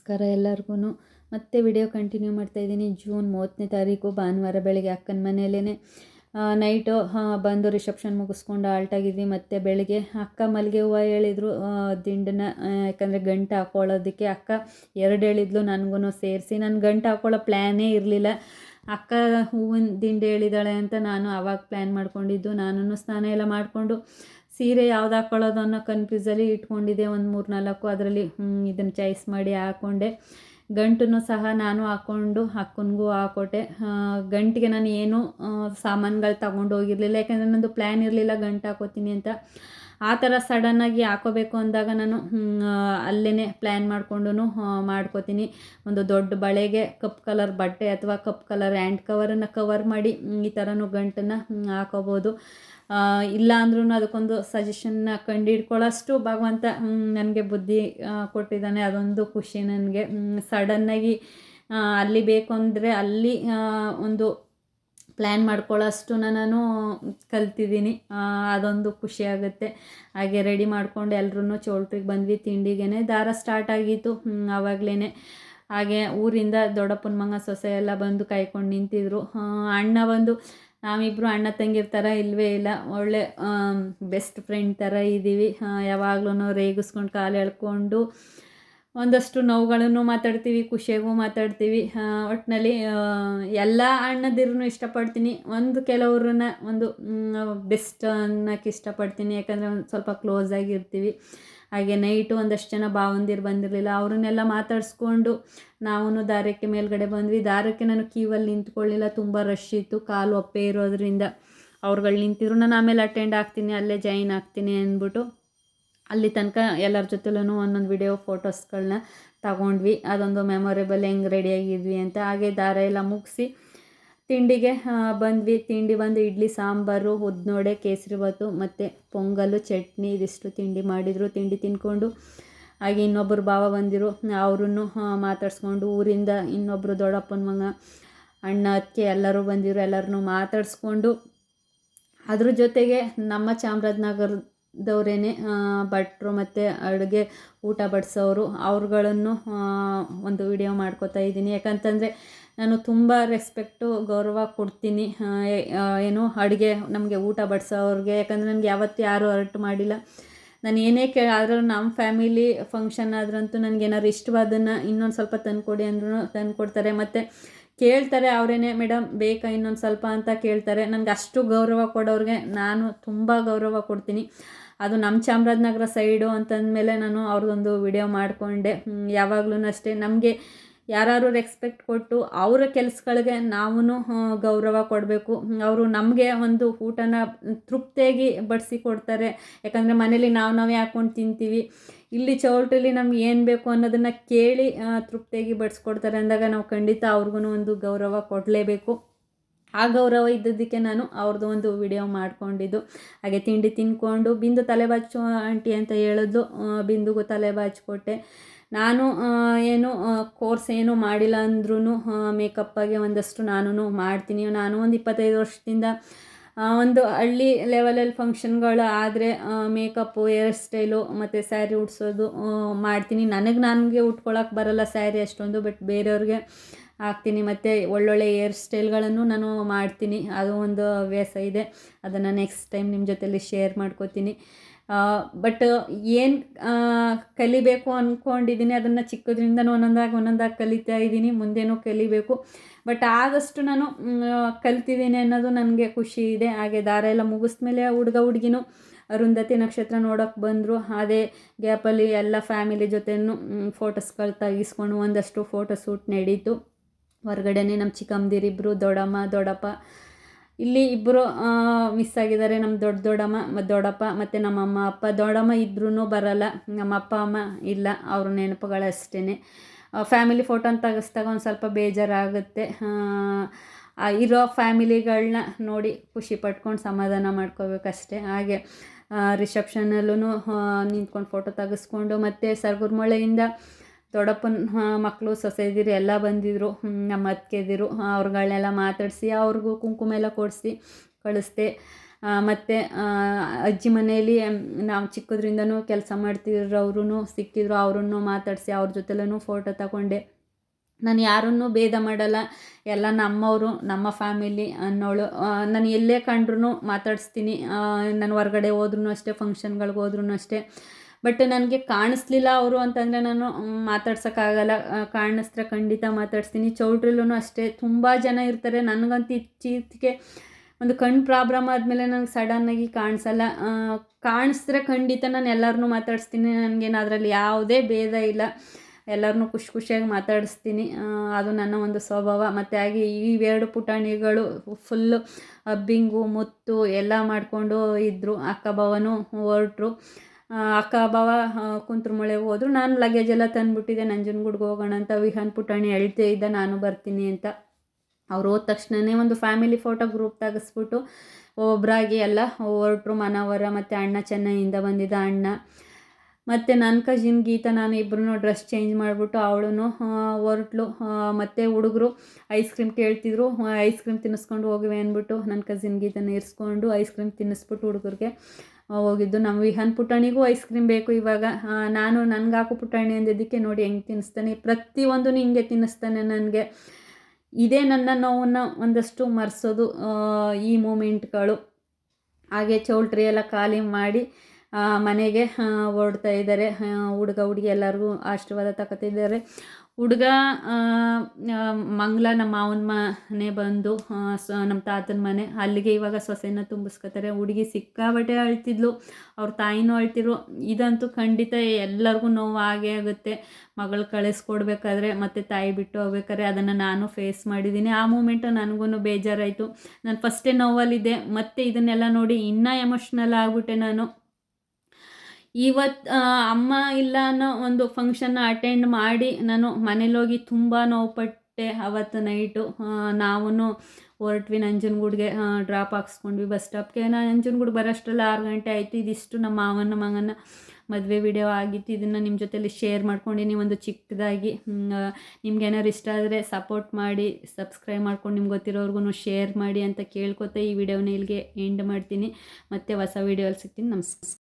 ನಮಸ್ಕಾರ ಎಲ್ಲರಿಗೂ ಮತ್ತೆ ವಿಡಿಯೋ ಕಂಟಿನ್ಯೂ ಮಾಡ್ತಾ ಇದ್ದೀನಿ. ಜೂನ್ ಮೂವತ್ತನೇ ತಾರೀಕು, ಭಾನುವಾರ ಬೆಳಗ್ಗೆ ಅಕ್ಕನ ಮನೆಯಲ್ಲೇ ನೈಟು ಬಂದು ರಿಸೆಪ್ಷನ್ ಮುಗಿಸ್ಕೊಂಡು ಆಲ್ಟಾಗಿದ್ವಿ ಮತ್ತು ಬೆಳಗ್ಗೆ ಅಕ್ಕ ಮಲ್ಲಿಗೆ ಹೂವು ಹೇಳಿದ್ರು. ದಿಂಡನ್ನ ಯಾಕಂದರೆ ಗಂಟು ಹಾಕ್ಕೊಳ್ಳೋದಕ್ಕೆ ಅಕ್ಕ ಎರಡು ಹೇಳಿದ್ಲು ನನಗೂ ಸೇರಿಸಿ. ನಾನು ಗಂಟು ಹಾಕ್ಕೊಳ್ಳೋ ಪ್ಲ್ಯಾನೇ ಇರಲಿಲ್ಲ. ಅಕ್ಕ ಹೂವಿನ ದಿಂಡು ಹೇಳಿದಾಳೆ ಅಂತ ನಾನು ಆವಾಗ ಪ್ಲ್ಯಾನ್ ಮಾಡ್ಕೊಂಡಿದ್ದು. ನಾನು ಸ್ನಾನ ಎಲ್ಲ ಮಾಡಿಕೊಂಡು ಸೀರೆ ಯಾವ್ದು ಹಾಕ್ಕೊಳ್ಳೋದು ಅನ್ನೋ ಕನ್ಫ್ಯೂಸಲ್ಲಿ ಇಟ್ಕೊಂಡಿದ್ದೆ ಒಂದು ಮೂರು ನಾಲ್ಕು ಅದರಲ್ಲಿ ಇದನ್ನು ಚಾಯ್ಸ್ ಮಾಡಿ ಹಾಕ್ಕೊಂಡೆ ಗಂಟನ್ನು ಸಹ ನಾನು ಹಾಕ್ಕೊಂಡು ಅಕ್ಕನಿಗೂ ಹಾಕೊಟ್ಟೆ. ಗಂಟಿಗೆ ನಾನು ಏನು ಸಾಮಾನುಗಳು ತಗೊಂಡು ಹೋಗಿರಲಿಲ್ಲ. ಯಾಕೆಂದರೆ ನನ್ನದು ಪ್ಲ್ಯಾನ್ ಇರಲಿಲ್ಲ ಗಂಟು ಹಾಕೋತೀನಿ ಅಂತ. ಆ ಥರ ಸಡನ್ನಾಗಿ ಹಾಕೋಬೇಕು ಅಂದಾಗ ನಾನು ಅಲ್ಲೇ ಪ್ಲ್ಯಾನ್ ಮಾಡಿಕೊಂಡು ಮಾಡ್ಕೋತೀನಿ. ಒಂದು ದೊಡ್ಡ ಬಳೆಗೆ ಕಪ್ ಕಲರ್ ಬಟ್ಟೆ ಅಥವಾ ಕಪ್ ಕಲರ್ ಹ್ಯಾಂಡ್ ಕವರನ್ನು ಕವರ್ ಮಾಡಿ ಈ ಥರನೂ ಗಂಟನ್ನು ಹಾಕೋಬೋದು. ಇಲ್ಲ ಅಂದ್ರೂ ಅದಕ್ಕೊಂದು ಸಜೆಷನ್ನ ಕಂಡು ಭಗವಂತ ನನಗೆ ಬುದ್ಧಿ ಕೊಟ್ಟಿದ್ದಾನೆ. ಅದೊಂದು ಖುಷಿ ನನಗೆ. ಸಡನ್ನಾಗಿ ಅಲ್ಲಿ ಬೇಕು ಅಂದರೆ ಅಲ್ಲಿ ಒಂದು ಪ್ಲ್ಯಾನ್ ಮಾಡ್ಕೊಳ್ಳೋಷ್ಟು ನಾನು ಕಲ್ತಿದ್ದೀನಿ. ಅದೊಂದು ಖುಷಿ ಆಗುತ್ತೆ. ಹಾಗೆ ರೆಡಿ ಮಾಡ್ಕೊಂಡು ಎಲ್ಲರೂ ಚೌಲ್ಟ್ರಿಗೆ ಬಂದ್ವಿ. ತಿಂಡಿಗೆ ದಾರ ಸ್ಟಾರ್ಟ್ ಆಗಿತ್ತು. ಆವಾಗಲೇ ಹಾಗೆ ಊರಿಂದ ದೊಡ್ಡಪ್ಪನ ಮಂಗ ಸೊಸೆ ಎಲ್ಲ ಬಂದು ಕಾಯ್ಕೊಂಡು ನಿಂತಿದ್ರು. ಅಣ್ಣ ಬಂದು ನಾವಿಬ್ಬರು ಅಣ್ಣ ತಂಗಿರ ಥರ ಇಲ್ಲವೇ ಇಲ್ಲ. ಒಳ್ಳೆ ಬೆಸ್ಟ್ ಫ್ರೆಂಡ್ ಥರ ಇದ್ದೀವಿ ಯಾವಾಗ್ಲೂ ರೇಗಿಸ್ಕೊಂಡು ಕಾಲು ಎಳ್ಕೊಂಡು ಒಂದಷ್ಟು ನೋವುಗಳನ್ನು ಮಾತಾಡ್ತೀವಿ, ಖುಷಿಯಾಗೂ ಮಾತಾಡ್ತೀವಿ. ಒಟ್ಟಿನಲ್ಲಿ ಎಲ್ಲ ಅಣ್ಣದಿರೂ ಇಷ್ಟಪಡ್ತೀನಿ. ಒಂದು ಕೆಲವ್ರನ್ನ ಒಂದು ಬೆಸ್ಟ್ ಅನ್ನೋಕ್ಕೆ ಇಷ್ಟಪಡ್ತೀನಿ. ಯಾಕಂದರೆ ಒಂದು ಸ್ವಲ್ಪ ಕ್ಲೋಸ್ ಆಗಿರ್ತೀವಿ. ಹಾಗೆ ನೈಟು ಒಂದಷ್ಟು ಜನ ಭಾವಂದಿರು ಬಂದಿರಲಿಲ್ಲ. ಅವ್ರನ್ನೆಲ್ಲ ಮಾತಾಡಿಸ್ಕೊಂಡು ನಾವು ದಾರಕ್ಕೆ ಮೇಲ್ಗಡೆ ಬಂದ್ವಿ. ದಾರಕ್ಕೆ ನಾನು ಕ್ಯೂವಲ್ಲಿ ನಿಂತ್ಕೊಳ್ಳಿಲ್ಲ. ತುಂಬ ರಶ್ ಇತ್ತು. ಕಾಲು ಒಪ್ಪೆ ಇರೋದ್ರಿಂದ ಅವ್ರುಗಳು ನಿಂತಿದ್ರು. ನಾನು ಆಮೇಲೆ ಅಟೆಂಡ್ ಆಗ್ತೀನಿ, ಅಲ್ಲೇ ಜಾಯಿನ್ ಆಗ್ತೀನಿ ಅಂದ್ಬಿಟ್ಟು ಅಲ್ಲಿ ತನಕ ಎಲ್ಲರ ಜೊತೆಲೂ ಒಂದೊಂದು ವಿಡಿಯೋ ಫೋಟೋಸ್ಗಳನ್ನ ತಗೊಂಡ್ವಿ. ಅದೊಂದು ಮೆಮೊರೇಬಲ್ ಹೆಂಗೆ ರೆಡಿಯಾಗಿದ್ವಿ ಅಂತ. ಹಾಗೆ ದಾರ ಎಲ್ಲ ಮುಗಿಸಿ ತಿಂಡಿಗೆ ಬಂದ್ವಿ. ತಿಂಡಿ ಬಂದು ಇಡ್ಲಿ, ಸಾಂಬಾರು ಉದ್ನೋಡೆ ಕೇಸರಿಬಾತು ಮತ್ತು ಪೊಂಗಲ್ಲು ಚಟ್ನಿ, ಇದಿಷ್ಟು ತಿಂಡಿ ಮಾಡಿದರು. ತಿಂಡಿ ತಿನ್ಕೊಂಡು ಹಾಗೆ ಇನ್ನೊಬ್ಬರು ಭಾವ ಬಂದಿರು. ಅವ್ರನ್ನೂ ಮಾತಾಡ್ಸ್ಕೊಂಡು ಊರಿಂದ ಇನ್ನೊಬ್ಬರು ದೊಡ್ಡಪ್ಪನ ಮಗ, ಅಣ್ಣ ಅಕ್ಕಿ ಎಲ್ಲರೂ ಬಂದಿರು. ಎಲ್ಲರನ್ನೂ ಮಾತಾಡಿಸ್ಕೊಂಡು ಅದ್ರ ಜೊತೆಗೆ ನಮ್ಮ ಚಾಮರಾಜನಗರದವರೇ ಭಟ್ರು ಮತ್ತು ಅಡುಗೆ ಊಟ ಬಡಿಸೋರು. ಅವ್ರುಗಳನ್ನು ಒಂದು ವಿಡಿಯೋ ಮಾಡ್ಕೋತಾ ಇದ್ದೀನಿ. ಯಾಕಂತಂದರೆ ನಾನು ತುಂಬ ರೆಸ್ಪೆಕ್ಟು ಗೌರವ ಕೊಡ್ತೀನಿ. ಏನು ಅಡುಗೆ ನಮಗೆ ಊಟ ಬಡಿಸೋವ್ರಿಗೆ ಯಾಕಂದರೆ ನನಗೆ ಯಾವತ್ತೂ ಯಾರೂ ಅರ್ಟ್ ಮಾಡಿಲ್ಲ. ನಾನು ಏನೇ ಕೇ, ಆದರೂ ನಮ್ಮ ಫ್ಯಾಮಿಲಿ ಫಂಕ್ಷನ್ ಆದ್ರಂತೂ ನನಗೆ ಏನಾದ್ರು ಇಷ್ಟವಾದನ್ನು ಇನ್ನೊಂದು ಸ್ವಲ್ಪ ತಂದುಕೊಡಿ ಅಂದ್ರೂ ತಂದು ಕೊಡ್ತಾರೆ ಮತ್ತು ಕೇಳ್ತಾರೆ ಅವರೇನೆ ಮೇಡಮ್ ಬೇಕಾ ಇನ್ನೊಂದು ಸ್ವಲ್ಪ? ಅಂತ ಕೇಳ್ತಾರೆ. ನನಗೆ ಅಷ್ಟು ಗೌರವ ಕೊಡೋರಿಗೆ ನಾನು ತುಂಬ ಗೌರವ ಕೊಡ್ತೀನಿ. ಅದು ನಮ್ಮ ಚಾಮರಾಜನಗರ ಸೈಡು ಅಂತಂದಮೇಲೆ ನಾನು ಅವ್ರದ್ದೊಂದು ವಿಡಿಯೋ ಮಾಡಿಕೊಂಡೆ. ಯಾವಾಗಲೂ ಅಷ್ಟೇ. ನಮಗೆ ಯಾರು ರೆಸ್ಪೆಕ್ಟ್ ಕೊಟ್ಟು ಅವರ ಕೆಲಸಗಳಿಗೆ ನಾವು ಗೌರವ ಕೊಡಬೇಕು. ಅವರು ನಮಗೆ ಒಂದು ಊಟನ ತೃಪ್ತಿಯಾಗಿ ಬಡಿಸಿ ಕೊಡ್ತಾರೆ. ಯಾಕಂದರೆ ಮನೇಲಿ ನಾವು ನಾವೇ ಹಾಕ್ಕೊಂಡು ತಿಂತೀವಿ. ಇಲ್ಲಿ ಚೌಲ್ಟ್ರಲ್ಲಿ ನಮ್ಗೆ ಏನು ಬೇಕು ಅನ್ನೋದನ್ನು ಕೇಳಿ ತೃಪ್ತಿಯಾಗಿ ಬಡಿಸ್ಕೊಡ್ತಾರೆ ಅಂದಾಗ ನಾವು ಖಂಡಿತ ಅವ್ರಿಗೂ ಒಂದು ಗೌರವ ಕೊಡಲೇಬೇಕು. ಆ ಗೌರವ ಇದ್ದದಕ್ಕೆ ನಾನು ಅವ್ರದ್ದು ಒಂದು ವಿಡಿಯೋ ಮಾಡಿಕೊಂಡಿದ್ದು. ಹಾಗೆ ತಿಂಡಿ ತಿನ್ಕೊಂಡು, ಬಿಂದು ತಲೆ ಬಾಚು ಆಂಟಿ ಅಂತ ಹೇಳಿದ್ಲು. ಬಿಂದುಗೂ ತಲೆ ಬಾಚಿಕೊಟ್ಟೆ. ನಾನು ಏನು ಕೋರ್ಸ್ ಏನು ಮಾಡಿಲ್ಲ ಅಂದ್ರೂ ಮೇಕಪ್ಪಾಗೆ ಒಂದಷ್ಟು ನಾನು ಮಾಡ್ತೀನಿ. ನಾನು ಒಂದು ಇಪ್ಪತ್ತೈದು ವರ್ಷದಿಂದ ಒಂದು ಹಳ್ಳಿ ಲೆವೆಲಲ್ಲಿ ಫಂಕ್ಷನ್ಗಳು ಆದರೆ ಮೇಕಪ್ಪು ಹೇರ್ ಸ್ಟೈಲು ಮತ್ತು ಸ್ಯಾರಿ ಉಡ್ಸೋದು ಮಾಡ್ತೀನಿ. ನನಗೆ ನನಗೆ ಉಟ್ಕೊಳಕ್ಕೆ ಬರಲ್ಲ ಸ್ಯಾರಿ ಅಷ್ಟೊಂದು ಬಟ್ ಬೇರೆಯವ್ರಿಗೆ ಹಾಕ್ತೀನಿ, ಮತ್ತು ಒಳ್ಳೊಳ್ಳೆ ಹೇರ್ ಸ್ಟೈಲ್ಗಳನ್ನು ನಾನು ಮಾಡ್ತೀನಿ. ಅದು ಒಂದು ಹವ್ಯಾಸ ಇದೆ. ಅದನ್ನು ನೆಕ್ಸ್ಟ್ ಟೈಮ್ ನಿಮ್ಮ ಜೊತೆಲಿ ಶೇರ್ ಮಾಡ್ಕೋತೀನಿ. ಬಟ್ ಏನು ಕಲಿಬೇಕು ಅಂದ್ಕೊಂಡಿದ್ದೀನಿ ಅದನ್ನು ಚಿಕ್ಕದ್ರಿಂದ ಒಂದೊಂದಾಗಿ ಒಂದೊಂದಾಗಿ ಕಲಿತಾ ಇದ್ದೀನಿ ಮುಂದೇನೂ ಕಲಿಬೇಕು. ಬಟ್ ಆದಷ್ಟು ನಾನು ಕಲ್ತಿದ್ದೀನಿ ಅನ್ನೋದು ನನಗೆ ಖುಷಿ ಇದೆ. ಹಾಗೆ ದಾರ ಎಲ್ಲ ಮುಗಿಸ್ಮೇಲೆ ಹುಡುಗ ಹುಡುಗಿನೂ ಅರುಂಧತಿ ನಕ್ಷತ್ರ ನೋಡೋಕೆ ಬಂದರು. ಅದೇ ಗ್ಯಾಪಲ್ಲಿ ಎಲ್ಲ ಫ್ಯಾಮಿಲಿ ಜೊತೆಯೂ ಫೋಟೋಸ್ಗಳು ತೆಗಿಸ್ಕೊಂಡು ಒಂದಷ್ಟು ಫೋಟೋ ಶೂಟ್ ನಡೀತು. ಹೊರಗಡೆನೇ ನಮ್ಮ ಚಿಕ್ಕಮ್ಮದಿರಿಬ್ಬರು ದೊಡ್ಡಮ್ಮ, ದೊಡ್ಡಪ್ಪ. ಇಲ್ಲಿ ಇಬ್ಬರು ಮಿಸ್ ಆಗಿದ್ದಾರೆ ನಮ್ಮ ದೊಡ್ಡ ದೊಡ್ಡಮ್ಮ ಮತ್ತು ದೊಡ್ಡಪ್ಪ ಮತ್ತು ನಮ್ಮ ಅಮ್ಮ ಅಪ್ಪ. ದೊಡ್ಡಮ್ಮ ಇದ್ರೂ ಬರಲ್ಲ ನಮ್ಮ ಅಪ್ಪ ಅಮ್ಮ ಇಲ್ಲ, ಅವ್ರ ನೆನಪುಗಳಷ್ಟೇ ಫ್ಯಾಮಿಲಿ ಫೋಟೋನ ತೆಗೆಸ್ದಾಗ ಒಂದು ಸ್ವಲ್ಪ ಬೇಜಾರಾಗುತ್ತೆ. ಇರೋ ಫ್ಯಾಮಿಲಿಗಳನ್ನ ನೋಡಿ ಖುಷಿ ಪಟ್ಕೊಂಡು ಸಮಾಧಾನ ಮಾಡ್ಕೋಬೇಕಷ್ಟೆ. ಹಾಗೆ ರಿಸೆಪ್ಷನಲ್ಲೂ ನಿಂತ್ಕೊಂಡು ಫೋಟೋ ತೆಗೆಸ್ಕೊಂಡು ಮತ್ತು ಸರ್ಗುರ್ಮೊಳೆಯಿಂದ ದೊಡ್ಡಪ್ಪನ ಮಕ್ಕಳು ಸೊಸೆದಿರು ಎಲ್ಲ ಬಂದಿದ್ದರು ನಮ್ಮ ಅತ್ತಿಗೆದಿರು ಅವ್ರುಗಳನ್ನೆಲ್ಲ ಮಾತಾಡಿಸಿ, ಅವ್ರಿಗೂ ಕುಂಕುಮ ಎಲ್ಲ ಕೊಡಿಸಿ, ಕಳಿಸ್ದೆ. ಮತ್ತು ಅಜ್ಜಿ ಮನೆಯಲ್ಲಿ ನಾವು ಚಿಕ್ಕದ್ರಿಂದನೂ ಕೆಲಸ ಮಾಡ್ತಿರೋರು ಸಿಕ್ಕಿದ್ರು, ಅವ್ರನ್ನು ಮಾತಾಡಿಸಿ, ಅವ್ರ ಜೊತೆಲೂ ಫೋಟೋ ತಗೊಂಡೆ. ನಾನು ಯಾರನ್ನೂ ಭೇದ ಮಾಡಲ್ಲ, ಎಲ್ಲ ನಮ್ಮವರು, ನಮ್ಮ ಫ್ಯಾಮಿಲಿ ಅನ್ನೋಳು. ನಾನು ಎಲ್ಲೇ ಕಂಡ್ರೂ ಮಾತಾಡಿಸ್ತೀನಿ ನಾನು ಹೊರ್ಗಡೆ ಹೋದ್ರೂ ಅಷ್ಟೇ ಫಂಕ್ಷನ್ಗಳಿಗೆ ಹೋದ್ರೂ ಅಷ್ಟೇ. ಬಟ್ ನನಗೆ ಕಾಣಿಸ್ಲಿಲ್ಲ ಅವರು ಅಂತಂದರೆ ನಾನು ಮಾತಾಡ್ಸೋಕ್ಕಾಗಲ್ಲ. ಕಾಣಿಸ್ದ್ರೆ ಖಂಡಿತ ಮಾತಾಡ್ಸ್ತೀನಿ. ಚೌಟ್ರಿಲೂ ಅಷ್ಟೇ. ತುಂಬ ಜನ ಇರ್ತಾರೆ. ನನಗಂತೂ ಇತ್ತೀಚೆಗೆ ಒಂದು ಕಣ್ಣು ಪ್ರಾಬ್ಲಮ್ ಆದಮೇಲೆ ನನಗೆ ಸಡನ್ನಾಗಿ ಕಾಣಿಸಲ್ಲ. ಕಾಣಿಸಿದ್ರೆ ಖಂಡಿತ ನಾನು ಎಲ್ಲರನ್ನೂ ಮಾತಾಡಿಸ್ತೀನಿ. ನನಗೇನು ಅದರಲ್ಲಿ ಯಾವುದೇ ಭೇದ ಇಲ್ಲ. ಎಲ್ಲರನ್ನೂ ಖುಷಿ ಖುಷಿಯಾಗಿ ಮಾತಾಡಿಸ್ತೀನಿ. ಅದು ನನ್ನ ಒಂದು ಸ್ವಭಾವ. ಮತ್ತು ಹಾಗೆ ಇವೆರಡು ಪುಟಾಣಿಗಳು ಫುಲ್ಲು ಹಬ್ಬಿಂಗು ಮುತ್ತು ಎಲ್ಲ ಮಾಡಿಕೊಂಡು ಇದ್ದರು ಅಕ್ಕ ಭಾವನೂ ಹೊರಟ್ರು. ಅಕ್ಕ ಬಾವ ಕುಂತ್ರ ಮೊಳೆ ಹೋದ್ರು. ನಾನು ಲಗೇಜ್ ಎಲ್ಲ ತಂದುಬಿಟ್ಟಿದ್ದೆ. ನಂಜನಗೂಡ್ಗೆ ಹೋಗೋಣ ಅಂತ ವಿಹಾನ್ ಪುಟಾಣಿ ಹೇಳ್ತೇ ಇದ್ದ, ನಾನು ಬರ್ತೀನಿ ಅಂತ. ಅವ್ರು ಹೋದ ತಕ್ಷಣವೇ ಒಂದು ಫ್ಯಾಮಿಲಿ ಫೋಟೋ ಗ್ರೂಪ್ ತೆಗೆಸ್ಬಿಟ್ಟು ಒಬ್ಬರಾಗಿ ಎಲ್ಲ ಹೊರಟ್ರು, ಮನವರ ಮತ್ತು ಅಣ್ಣ ಚೆನ್ನೈಯಿಂದ ಬಂದಿದ್ದ ಅಣ್ಣ. ಮತ್ತು ನನ್ನ ಕಜಿನ್ ಗೀತಾ, ನಾನು ಇಬ್ಬರೂ ಡ್ರೆಸ್ ಚೇಂಜ್ ಮಾಡಿಬಿಟ್ಟು ಅವಳು ಹೊರಟ್ಲು. ಮತ್ತು ಹುಡುಗರು ಐಸ್ ಕ್ರೀಮ್ ಕೇಳ್ತಿದ್ರು. ಐಸ್ ಕ್ರೀಮ್ ತಿನ್ನಿಸ್ಕೊಂಡು ಹೋಗಿವೆ ಅಂದ್ಬಿಟ್ಟು ನನ್ನ ಕಸಿನ್ ಗೀತನ ಇರಿಸ್ಕೊಂಡು ಐಸ್ ಕ್ರೀಮ್ ತಿನ್ನಿಸ್ಬಿಟ್ಟು ಹುಡುಗರಿಗೆ ಹೋಗಿದ್ದು. ನಮ್ಮ ವಿಹಾನ್ ಪುಟಾಣಿಗೂ ಐಸ್ ಕ್ರೀಮ್ ಬೇಕು ಇವಾಗ. ನಾನು ನನಗೆ ಹಾಕು ಪುಟಾಣಿ ಅಂದಿದ್ದಕ್ಕೆ ನೋಡಿ ಹೆಂಗೆ ತಿನ್ನಿಸ್ತಾನೆ ಪ್ರತಿಯೊಂದು ಹಿಂಗೆ ತಿನ್ನಿಸ್ತಾನೆ ನನಗೆ. ಇದೇ ನನ್ನ ನೋವನ್ನು ಒಂದಷ್ಟು ಮರೆಸೋದು ಈ ಮೂಮೆಂಟ್ಗಳು ಹಾಗೆ ಚೌಲ್ಟ್ರಿ ಎಲ್ಲ ಖಾಲಿ ಮಾಡಿ ಮನೆಗೆ ಹೊರಡ್ತಾ ಇದ್ದಾರೆ. ಹುಡುಗ, ಹುಡುಗಿ ಎಲ್ಲರಿಗೂ ಆಶೀರ್ವಾದ ತಗೋತಿದ್ದಾರೆ ಹುಡುಗ ಮಂಗ್ಲ ನಮ್ಮ ಮಾವನ ಮನೆ ಬಂದು ನಮ್ಮ ತಾತನ ಮನೆ. ಅಲ್ಲಿಗೆ ಇವಾಗ ಸೊಸೆನ ತುಂಬಿಸ್ಕೊತಾರೆ. ಹುಡುಗಿ ಸಿಕ್ಕಾಬಟ್ಟೆ ಅಳ್ತಿದ್ಲು. ಅವ್ರ ತಾಯಿನೂ ಅಳ್ತಿದ್ರು. ಇದಂತೂ ಖಂಡಿತ ಎಲ್ಲರಿಗೂ ನೋವು ಆಗೇ ಆಗುತ್ತೆ. ಮಗಳು ಕಳಿಸ್ಕೊಡ್ಬೇಕಾದ್ರೆ ಮತ್ತು ತಾಯಿ ಬಿಟ್ಟು ಹೋಗ್ಬೇಕಾದ್ರೆ ಅದನ್ನು ನಾನು ಫೇಸ್ ಮಾಡಿದ್ದೀನಿ. ಆ ಮೂಮೆಂಟು ನನಗೂ ಬೇಜಾರಾಯಿತು. ನಾನು ಫಸ್ಟೇ ನೋವಲ್ಲಿದ್ದೆ. ಮತ್ತು ಇದನ್ನೆಲ್ಲ ನೋಡಿ ಇನ್ನೂ ಎಮೋಷ್ನಲ್ ಆಗಿಬಿಟ್ಟೆ ನಾನು. ಇವತ್ತು ಅಮ್ಮ ಇಲ್ಲ ಅನ್ನೋ ಒಂದು ಫಂಕ್ಷನ್ನ ಅಟೆಂಡ್ ಮಾಡಿ ನಾನು ಮನೇಲೋಗಿ ತುಂಬ ನೋವುಪಟ್ಟೆ ಅವತ್ತು ನೈಟು ನಾವು ಹೊರಟ್ವಿ ನಂಜನಗೂಡ್ಗೆ ಡ್ರಾಪ್ ಹಾಕ್ಸ್ಕೊಂಡ್ವಿ ಬಸ್ ಸ್ಟಾಪ್ಗೆ ನಾನು ನಂಜನಗೂಡು ಬರೋಷ್ಟರಲ್ಲಿ ಆರು ಗಂಟೆ ಆಯಿತು. ಇದಿಷ್ಟು ನಮ್ಮ ಮಾವನ ಮಗನ ಮದುವೆ ವಿಡಿಯೋ ಆಗಿತ್ತು. ಇದನ್ನು ನಿಮ್ಮ ಜೊತೆಲಿ ಶೇರ್ ಮಾಡ್ಕೊಂಡಿನಿ ಒಂದು ಚಿಕ್ಕದಾಗಿ ನಿಮ್ಗೆ ಏನಾದ್ರು ಇಷ್ಟ ಆದರೆ ಸಪೋರ್ಟ್ ಮಾಡಿ ಸಬ್ಸ್ಕ್ರೈಬ್ ಮಾಡ್ಕೊಂಡು ನಿಮ್ಗೆ ಗೊತ್ತಿರೋರ್ಗು ಶೇರ್ ಮಾಡಿ ಅಂತ ಕೇಳ್ಕೊತ ಈ ವಿಡಿಯೋನ ಇಲ್ಲಿಗೆ ಎಂಡ್ ಮಾಡ್ತೀನಿ. ಮತ್ತು ಹೊಸ ವೀಡಿಯೋಲ್ಲಿ ಸಿಗ್ತೀನಿ. ನಮಸ್ಕಾರ.